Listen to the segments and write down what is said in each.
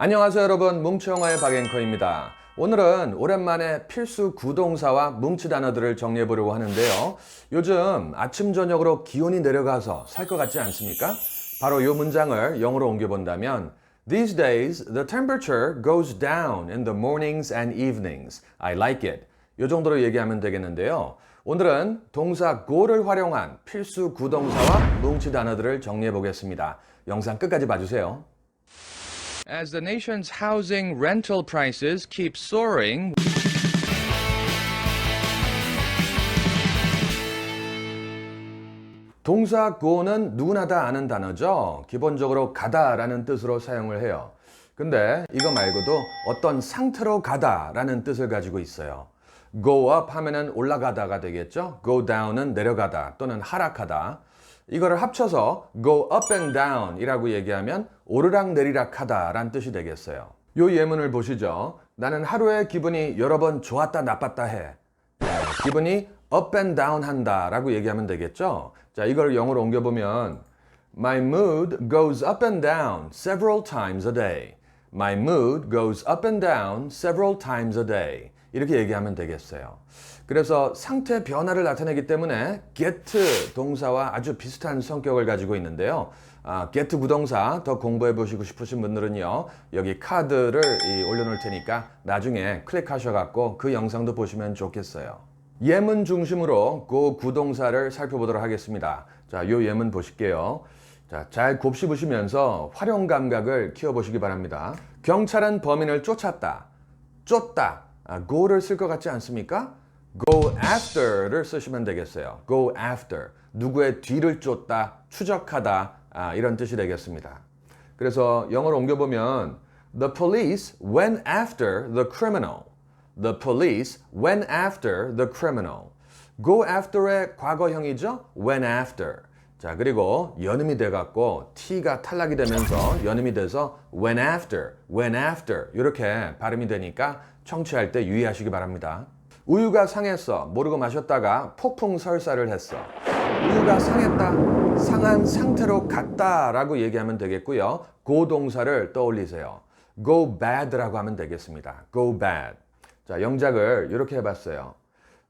안녕하세요 여러분 뭉치영화의 박앵커입니다 오늘은 오랜만에 필수 구동사와 뭉치 단어들을 정리해 보려고 하는데요 요즘 아침 저녁으로 기온이 내려가서 살 것 같지 않습니까? 바로 이 문장을 영어로 옮겨 본다면 These days the temperature goes down in the mornings and evenings. I like it. 이 정도로 얘기하면 되겠는데요. 오늘은 동사 go를 활용한 필수 구동사와 뭉치 단어들을 정리해 보겠습니다. 영상 끝까지 봐주세요. As the nation's housing rental prices keep soaring, 동사 go는 누구나 다 아는 단어죠. 기본적으로 가다라는 뜻으로 사용을 해요. 근데 이거 말고도 어떤 상태로 가다라는 뜻을 가지고 있어요. go up 하면은 올라가다가 되겠죠. go down은 내려가다 또는 하락하다. 이거를 합쳐서 go up and down 이라고 얘기하면 오르락 내리락 하다라는 뜻이 되겠어요. 요 예문을 보시죠. 나는 하루에 기분이 여러 번 좋았다 나빴다 해. 네, 기분이 up and down 한다 라고 얘기하면 되겠죠. 자, 이걸 영어로 옮겨보면 My mood goes up and down several times a day. My mood goes up and down several times a day. 이렇게 얘기하면 되겠어요. 그래서 상태 변화를 나타내기 때문에 get 동사와 아주 비슷한 성격을 가지고 있는데요. 아, get 구동사 더 공부해 보시고 싶으신 분들은요. 여기 카드를 이 올려놓을 테니까 나중에 클릭하셔갖고 그 영상도 보시면 좋겠어요. 예문 중심으로 그 구동사를 살펴보도록 하겠습니다. 자, 요 예문 보실게요. 자, 잘 곱씹으시면서 활용 감각을 키워보시기 바랍니다. 경찰은 범인을 쫓았다. 쫓다. 아, go를 쓸 것 같지 않습니까? go after를 쓰시면 되겠어요. go after. 누구의 뒤를 쫓다, 추적하다, 아, 이런 뜻이 되겠습니다. 그래서 영어로 옮겨보면 The police went after the criminal. The police went after the criminal. Go after의 과거형이죠? went after. 자, 그리고 연음이 돼 갖고 T가 탈락이 되면서 연음이 돼서 went after, went after 이렇게 발음이 되니까 청취할 때 유의하시기 바랍니다. 우유가 상했어. 모르고 마셨다가 폭풍 설사를 했어. 우유가 상했다. 상한 상태로 갔다 라고 얘기하면 되겠고요. 고동사를 떠올리세요. go bad라고 하면 되겠습니다. go bad. 자, 영작을 이렇게 해봤어요.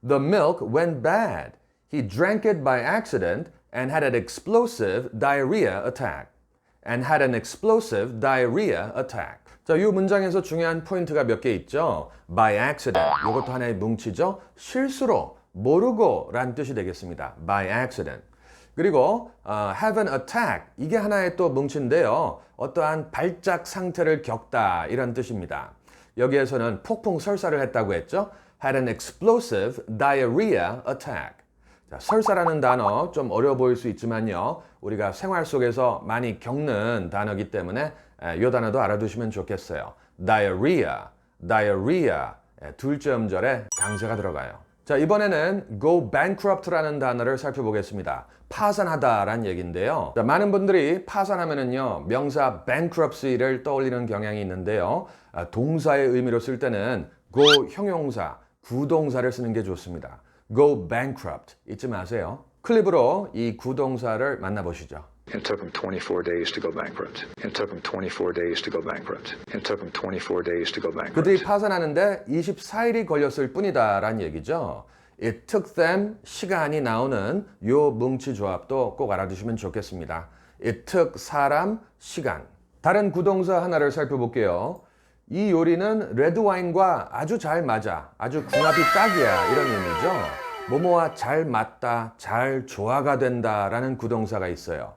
The milk went bad. He drank it by accident and had an explosive diarrhea attack. And had an explosive diarrhea attack. 자, 이 문장에서 중요한 포인트가 몇 개 있죠. by accident. 이것도 하나의 뭉치죠. 실수로, 모르고 란 뜻이 되겠습니다. by accident. 그리고 어, have an attack. 이게 하나의 또 뭉치인데요. 어떠한 발작 상태를 겪다 이런 뜻입니다. 여기에서는 폭풍 설사를 했다고 했죠. had an explosive diarrhea attack. 자, 설사라는 단어 좀 어려워 보일 수 있지만요. 우리가 생활 속에서 많이 겪는 단어이기 때문에 이 단어도 알아두시면 좋겠어요. diarrhea, diarrhea 예, 둘째 음절에 강세가 들어가요. 자, 이번에는 go bankrupt라는 단어를 살펴보겠습니다. 파산하다란 얘기인데요. 자, 많은 분들이 파산하면은요, 명사 bankruptcy를 떠올리는 경향이 있는데요. 아, 동사의 의미로 쓸 때는 go 형용사, 구동사를 쓰는 게 좋습니다. Go bankrupt 잊지 마세요. 클립으로 이 구동사를 만나보시죠. It took him 24 days to go bankrupt. It took him 24 days to go bankrupt. It took him 24 days to go bankrupt. 그들이 파산하는데 24일이 걸렸을 뿐이다 라는 얘기죠. It took them 시간이 나오는 요 뭉치 조합도 꼭 알아두시면 좋겠습니다. It took 사람, 시간. 다른 구동사 하나를 살펴볼게요. 이 요리는 레드 와인과 아주 잘 맞아. 아주 궁합이 딱이야. 이런 의미죠. 뭐뭐와 잘 맞다, 잘 조화가 된다 라는 구동사가 있어요.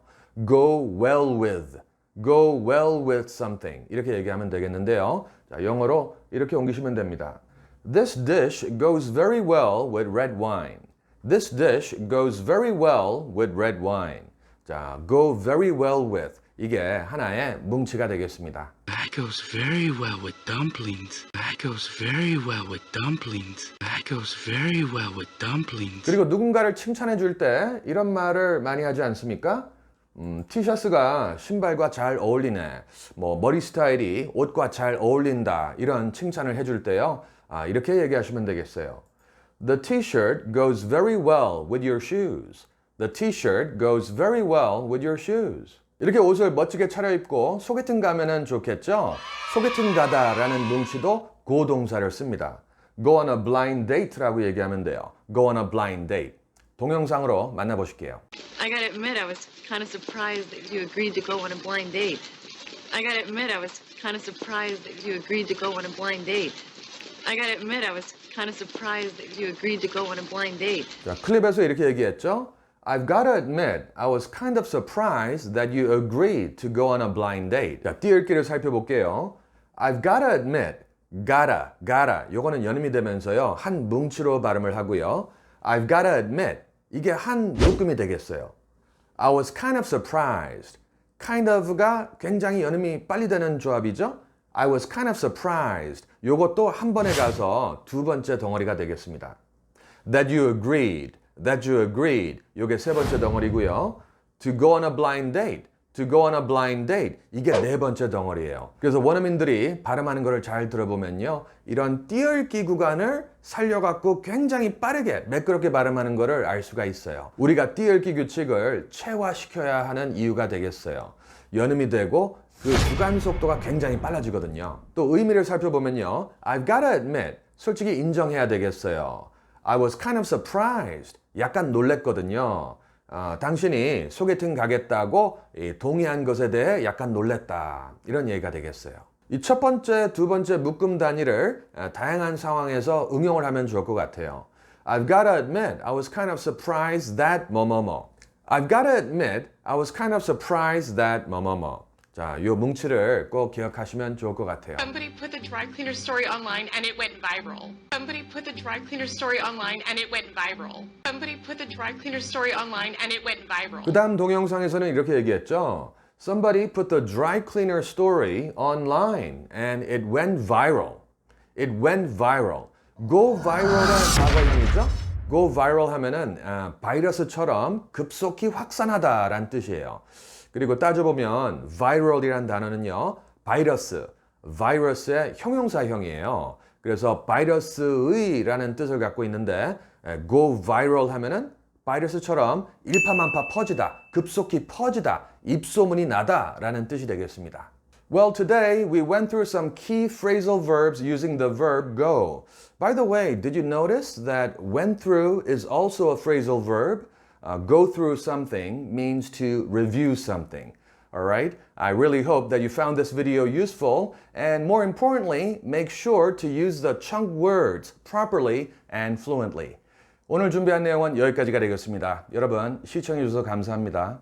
go well with, go well with something. 이렇게 얘기하면 되겠는데요. 자, 영어로 이렇게 옮기시면 됩니다. This dish goes very well with red wine. This dish goes very well with red wine. 자, go very well with. 이게 하나의 뭉치가 되겠습니다. That goes very well with dumplings. That goes very well with dumplings. That goes very well with dumplings. 그리고 누군가를 칭찬해 줄 때 이런 말을 많이 하지 않습니까? 음, 티셔츠가 신발과 잘 어울리네. 뭐 머리 스타일이 옷과 잘 어울린다. 이런 칭찬을 해줄 때요. 아, 이렇게 얘기하시면 되겠어요. The t-shirt goes very well with your shoes. The t-shirt goes very well with your shoes. 이렇게 옷을 멋지게 차려입고 소개팅 가면은 좋겠죠? 소개팅 가다 라는 뭉치도 고동사를 씁니다. Go on a blind date라고 얘기하면 돼요. Go on a blind date. 동영상으로 만나보실게요. I gotta admit, I was kind of surprised that you agreed to go on a blind date. I gotta admit, I was kind of surprised that you agreed to go on a blind date. I gotta admit, I was kind of surprised that you agreed to go on a blind date. 자, 클립에서 이렇게 얘기했죠. I've got to admit, I was kind of surprised that you agreed to go on a blind date. 자, 띄을기를 살펴볼게요. I've got to admit, gotta, gotta. 요거는 연음이 되면서요. 한 뭉치로 발음을 하고요. I've got to admit, 이게 한 묶음이 되겠어요. I was kind of surprised. kind of가 굉장히 연음이 빨리 되는 조합이죠. I was kind of surprised. 요것도 한 번에 가서 두 번째 덩어리가 되겠습니다. That you agreed. That you agreed. 요게 세 번째 덩어리고요. To go on a blind date. To go on a blind date. 이게 네 번째 덩어리예요. 그래서 원어민들이 발음하는 거를 잘 들어보면요. 이런 띄어읽기 구간을 살려갖고 굉장히 빠르게 매끄럽게 발음하는 거를 알 수가 있어요. 우리가 띄어읽기 규칙을 체화시켜야 하는 이유가 되겠어요. 연음이 되고 그 구간 속도가 굉장히 빨라지거든요. 또 의미를 살펴보면요. I've gotta admit. 솔직히 인정해야 되겠어요. I was kind of surprised. 약간 놀랬거든요. 어, 당신이 소개팅 가겠다고 이 동의한 것에 대해 약간 놀랬다. 이런 얘기가 되겠어요. 이 첫 번째, 두 번째 묶음 단위를 어, 다양한 상황에서 응용을 하면 좋을 것 같아요. I've gotta admit, I was kind of surprised that 뭐뭐뭐. I've gotta admit, I was kind of surprised that 뭐뭐뭐. 자, 요 뭉치를 꼭 기억하시면 좋을 것 같아요. Somebody put the dry cleaner story online and it went viral. Somebody put the dry cleaner story online and it went viral. Somebody put the dry cleaner story online and it went viral. 그 다음 동영상에서는 이렇게 얘기했죠. Somebody put the dry cleaner story online and it went viral. It went viral. Go viral은 과거형이죠. Go viral 하면은 아, 바이러스처럼 급속히 확산하다라는 뜻이에요. 그리고 따져보면 viral이란 단어는요. 바이러스, 바이러스의 형용사형이에요. 그래서 바이러스의라는 뜻을 갖고 있는데 에, go viral 하면은 바이러스처럼 일파만파 퍼지다, 급속히 퍼지다, 입소문이 나다라는 뜻이 되겠습니다. Well, today we went through some key phrasal verbs using the verb go. By the way, did you notice that went through is also a phrasal verb? Uh, go through something means to review something. All right? I really hope that you found this video useful and more importantly, make sure to use the chunk words properly and fluently. 오늘 준비한 내용은 여기까지가 되겠습니다. 여러분, 시청해주셔서 감사합니다.